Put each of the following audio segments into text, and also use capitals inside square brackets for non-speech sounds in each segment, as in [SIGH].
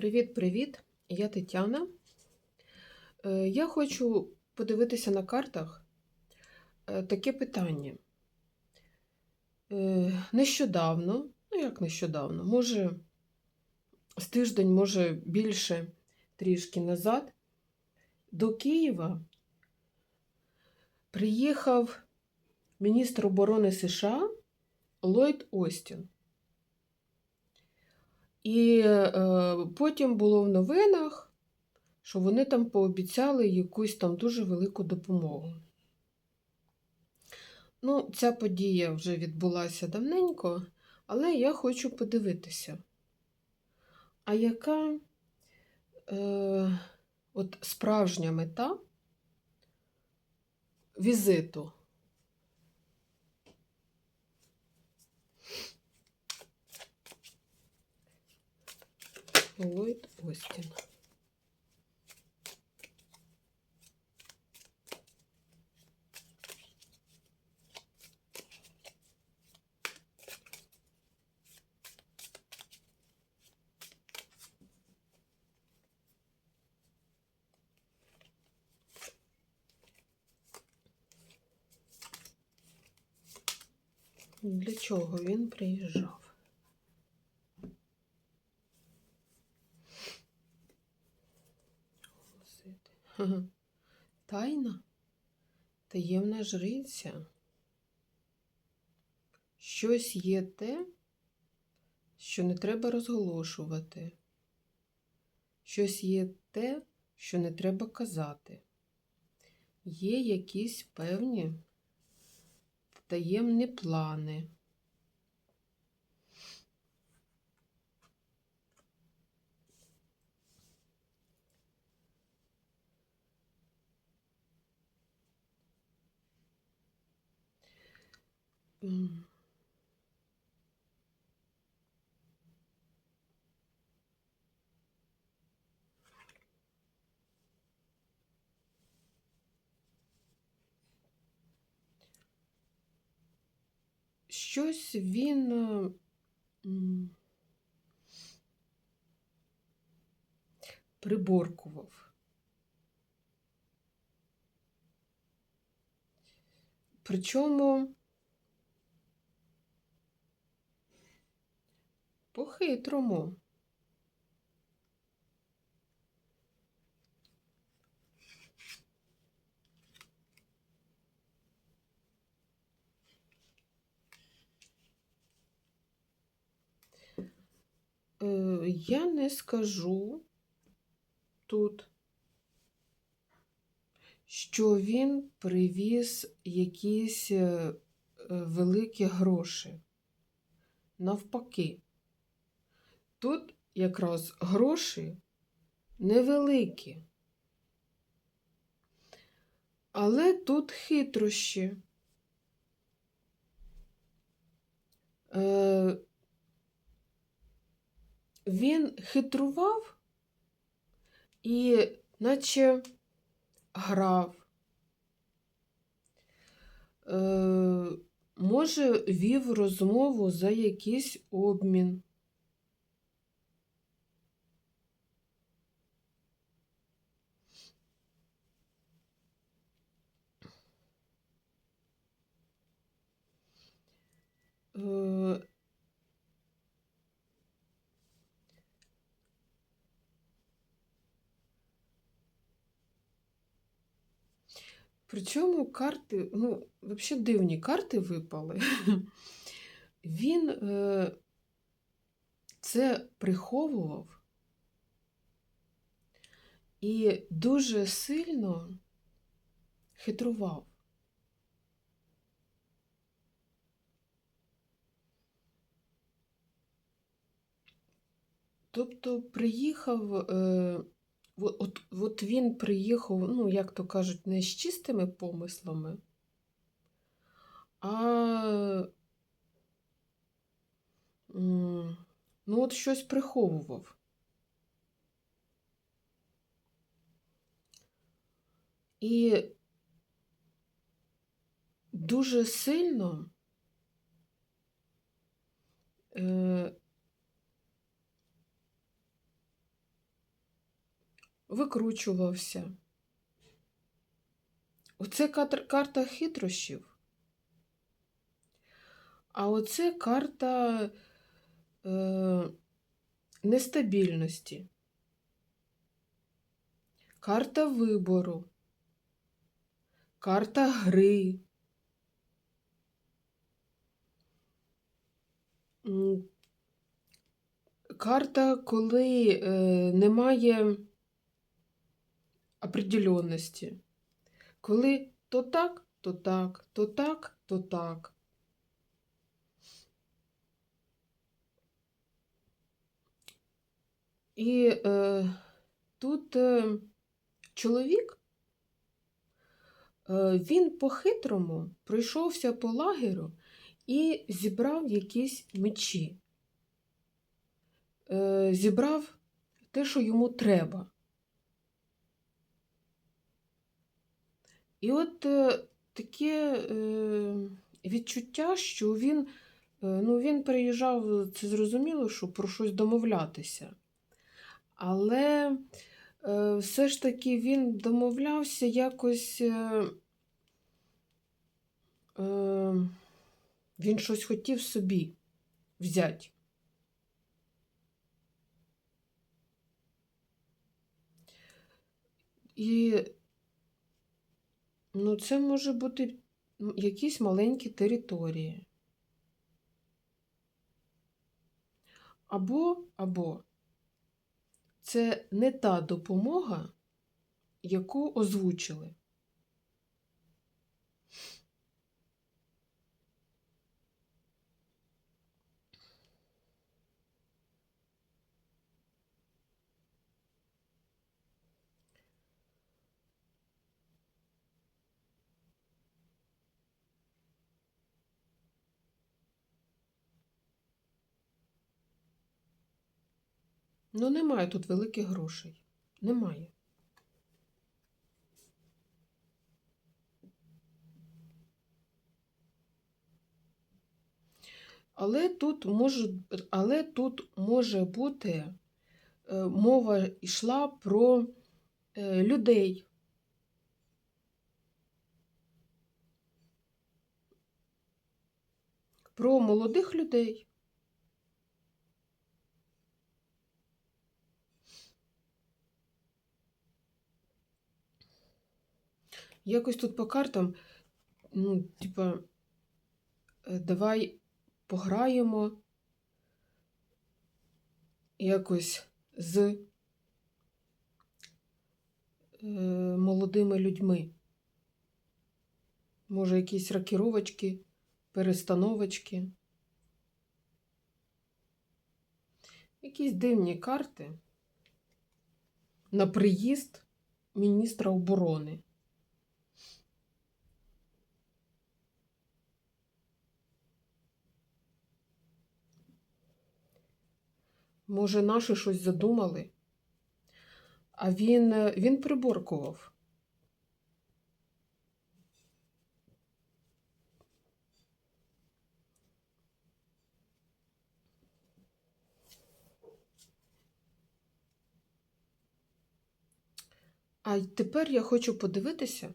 Привіт-привіт! Я Тетяна. Е, Я хочу подивитися на картах е, таке питання. Е, Нещодавно, ну як нещодавно, може з тиждень, може більше трішки назад, до Києва приїхав міністр оборони США Ллойд Остін. І е, потім було в новинах, що вони там пообіцяли якусь там дуже велику допомогу. Ну, ця подія вже відбулася давненько, але я хочу подивитися, а яка е, от справжня мета візиту? Ллойд Остін. Для чого він приїжджав? Таємна жриця? Щось є те, що не треба розголошувати. Щось є те, що не треба казати. Є якісь певні таємні плани. Щось він е, приборкував. Причому по-хитрому. Е, Я не скажу тут, що він привіз якісь е, великі гроші. Навпаки, тут якраз гроші невеликі. Але тут хитрощі. Е, він хитрував і наче грав. Е, може, вів розмову за якийсь обмін. Причому карти, ну, взагалі дивні карти випали. [LAUGHS] Він е, це приховував і дуже сильно хитрував. Тобто приїхав, е, от, от, він приїхав, ну, як то кажуть, не з чистими помислами, а ну, от щось приховував. І дуже сильно е, викручувався. Оце карта хитрощів. А оце карта е, нестабільності, карта вибору, карта гри. Карта, коли е, немає определенності. Коли то так, то так, то так, то так. І е, тут е, чоловік, е, він по-хитрому пройшовся по лагерю і зібрав якісь мечі. Е, зібрав те, що йому треба. І от е, таке е, відчуття, що він, е, ну, він приїжджав, це зрозуміло, що про щось домовлятися. Але все ж таки він домовлявся якось. Він щось хотів собі взяти. І ну, це може бути якісь маленькі території. Або, або це не та допомога, яку озвучили. Ну, немає тут великих грошей. Немає. Але тут може, але тут може бути е, мова йшла про е, людей. Про молодих людей. Якось тут по картам, ну, типа, е, давай пограємо якось з е, молодими людьми. Може, якісь рокіровочки, перестановочки. Якісь дивні карти на приїзд міністра оборони. Може, наші щось задумали, а він, е, він приборкував. А тепер я хочу подивитися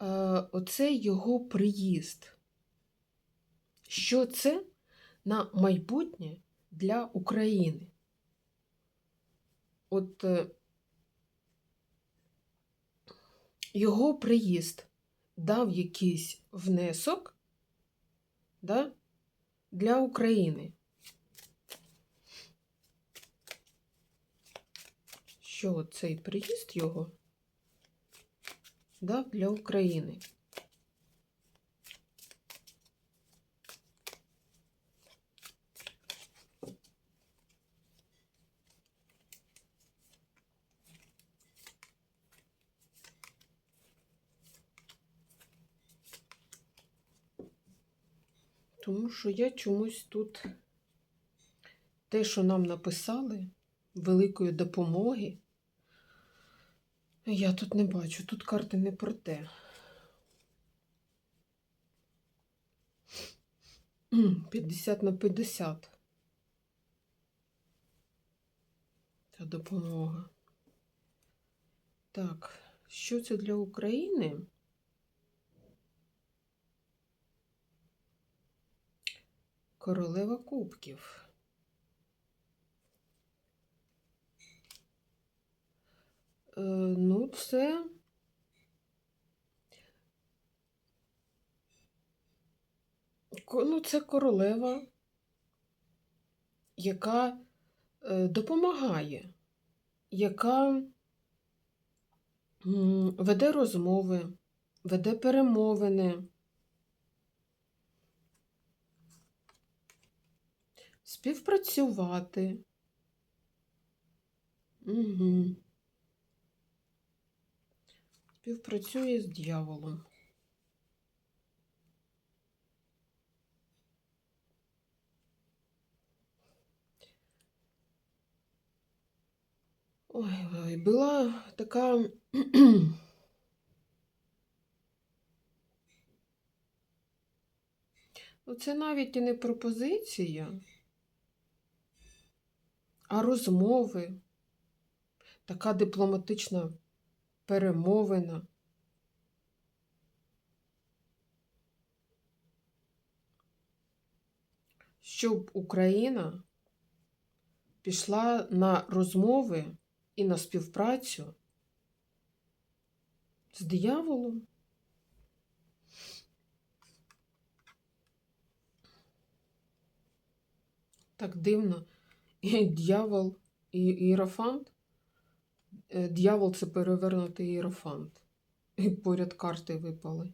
е, оцей його приїзд. Що це на майбутнє для України? От е, його приїзд дав якийсь внесок да, для України. Що цей приїзд його дав для України? Тому що я чомусь тут те, що нам написали, великої допомоги, я тут не бачу. Тут карти не про те. М, 50 на 50. та допомога. Так, що це для України? Королева кубків. Е, ну, це. Ну, це королева, яка е, допомагає, яка веде розмови, веде перемовини, співпрацювати. Угу. Співпрацює з дьяволом. Ой, ой, була така. [CLEARS THROAT] Ну, це навіть і не пропозиція, а розмови, така дипломатична перемовина. Щоб Україна пішла на розмови і на співпрацю з дияволом. Так дивно. І дьявол і іерофант. Е, Дьявол це перевернутий іерофант. І поряд карти випали.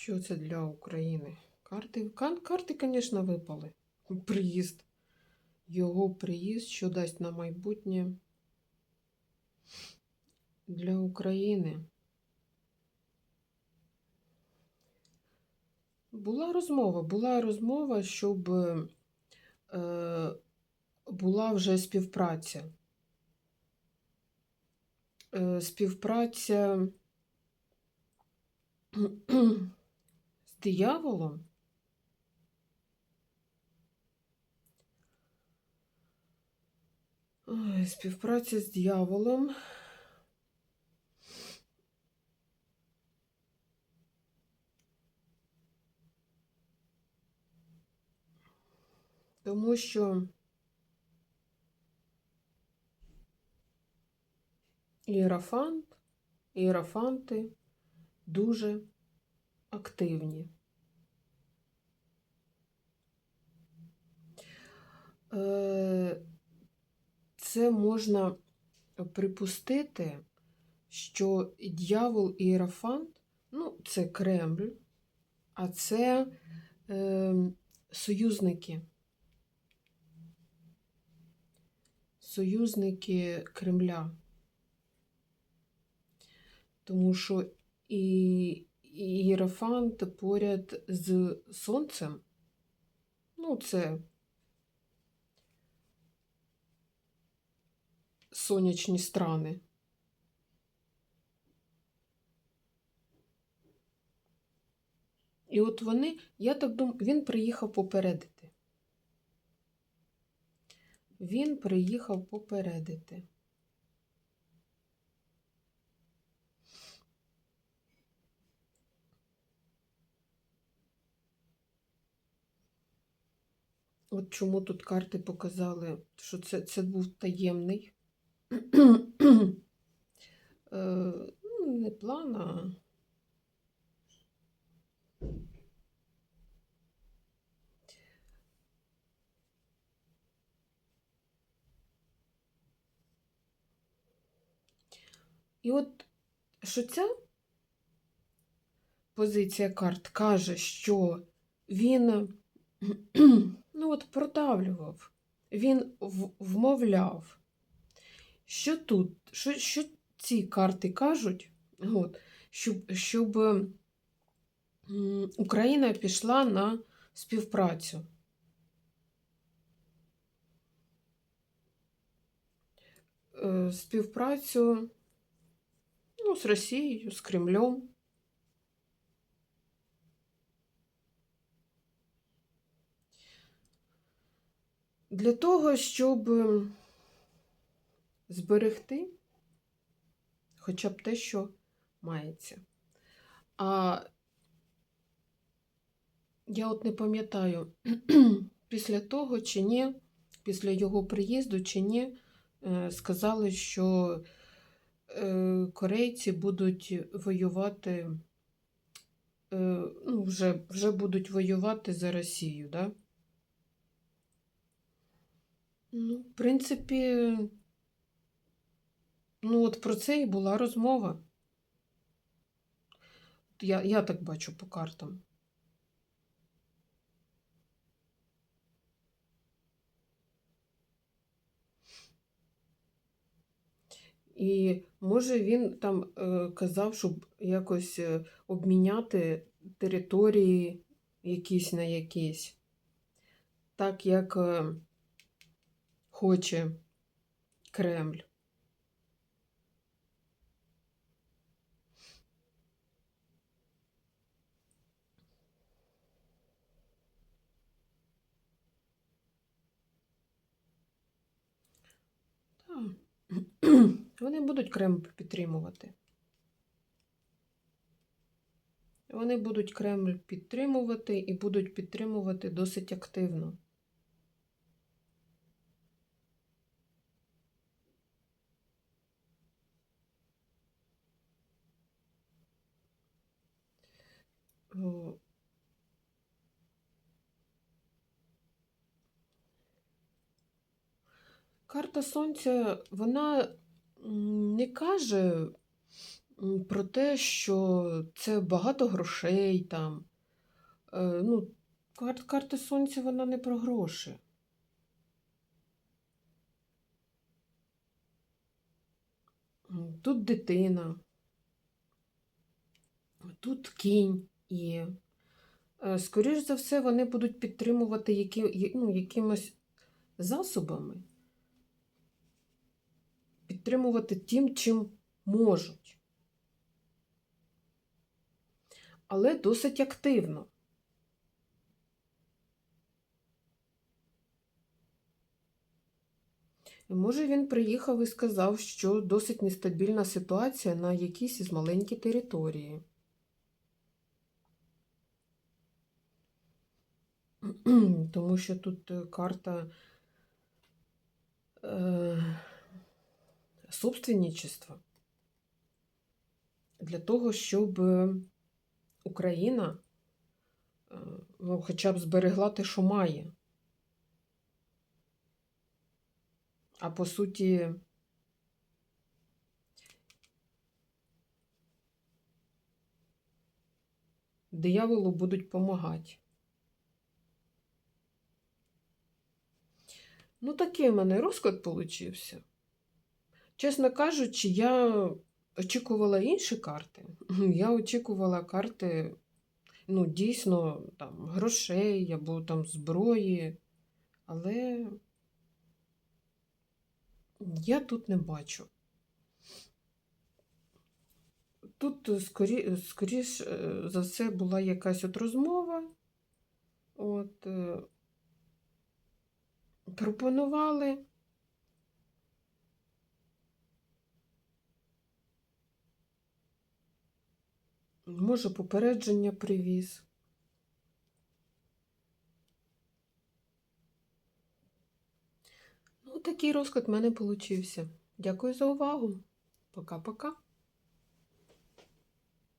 Що це для України? Карти, карти, звісно, випали. Приїзд. Його приїзд, що дасть на майбутнє для України. Була розмова, була розмова, щоб е, була вже співпраця. Е, співпраця дияволом. Ой, співпраця з дияволом. Тому що іерофант, іерофанти дуже активні. Е, Це можна припустити, що дьявол і іерофант, ну, це Кремль, а це е, союзники. Союзники Кремля. Тому що і Єрофант поряд з Сонцем, ну, це сонячні страни. І от вони, я так думаю, він приїхав попередити. Він приїхав попередити. От чому тут карти показали, що це, це був таємний. Е, ну, не план, а І от що ця позиція карт каже, що він от продавлював, він вмовляв. Що тут? Що, що ці карти кажуть? От, щоб, щоб Україна пішла на співпрацю. Е, Співпрацю ну, з Росією, з Кремлем. Для того, щоб зберегти хоча б те, що мається. А я от не пам'ятаю, [CLEARS THROAT] після того чи ні, після його приїзду чи ні, е, сказали, що е, корейці будуть воювати, е, ну, вже, вже будуть воювати за Росію, да? Ну, в принципі, ну от про це і була розмова. Я, я так бачу по картам. І може він там е, казав, щоб якось е, обміняти території якісь на якісь, так як е, хоче Кремль. [CLEARS THROAT] Вони будуть Кремль підтримувати. Вони будуть Кремль підтримувати і будуть підтримувати досить активно. Карта Сонця, вона не каже про те, що це багато грошей там. Е, Ну, карта Сонця, вона не про гроші. Тут дитина, тут кінь є. Е, Скоріш за все, вони будуть підтримувати які, ну, якимось засобами, підтримувати тим, чим можуть. Але досить активно. І може він приїхав і сказав, що досить нестабільна ситуація на якійсь із маленькій території. Тому що тут е, карта е, собственничества. Для того, щоб Україна е, ну, хоча б зберегла те, що має. А по суті, дияволу будуть помагати. Ну, такий в мене розклад получився. Чесно кажучи, я очікувала інші карти. Я очікувала карти, ну, дійсно, там, грошей або там зброї, але я тут не бачу. Тут, е, скорі, скоріш е, за все, була якась от розмова. От, е, пропонували. Може, попередження привіз. Ну, такий розклад в мене получився. Дякую за увагу. Пока-пока.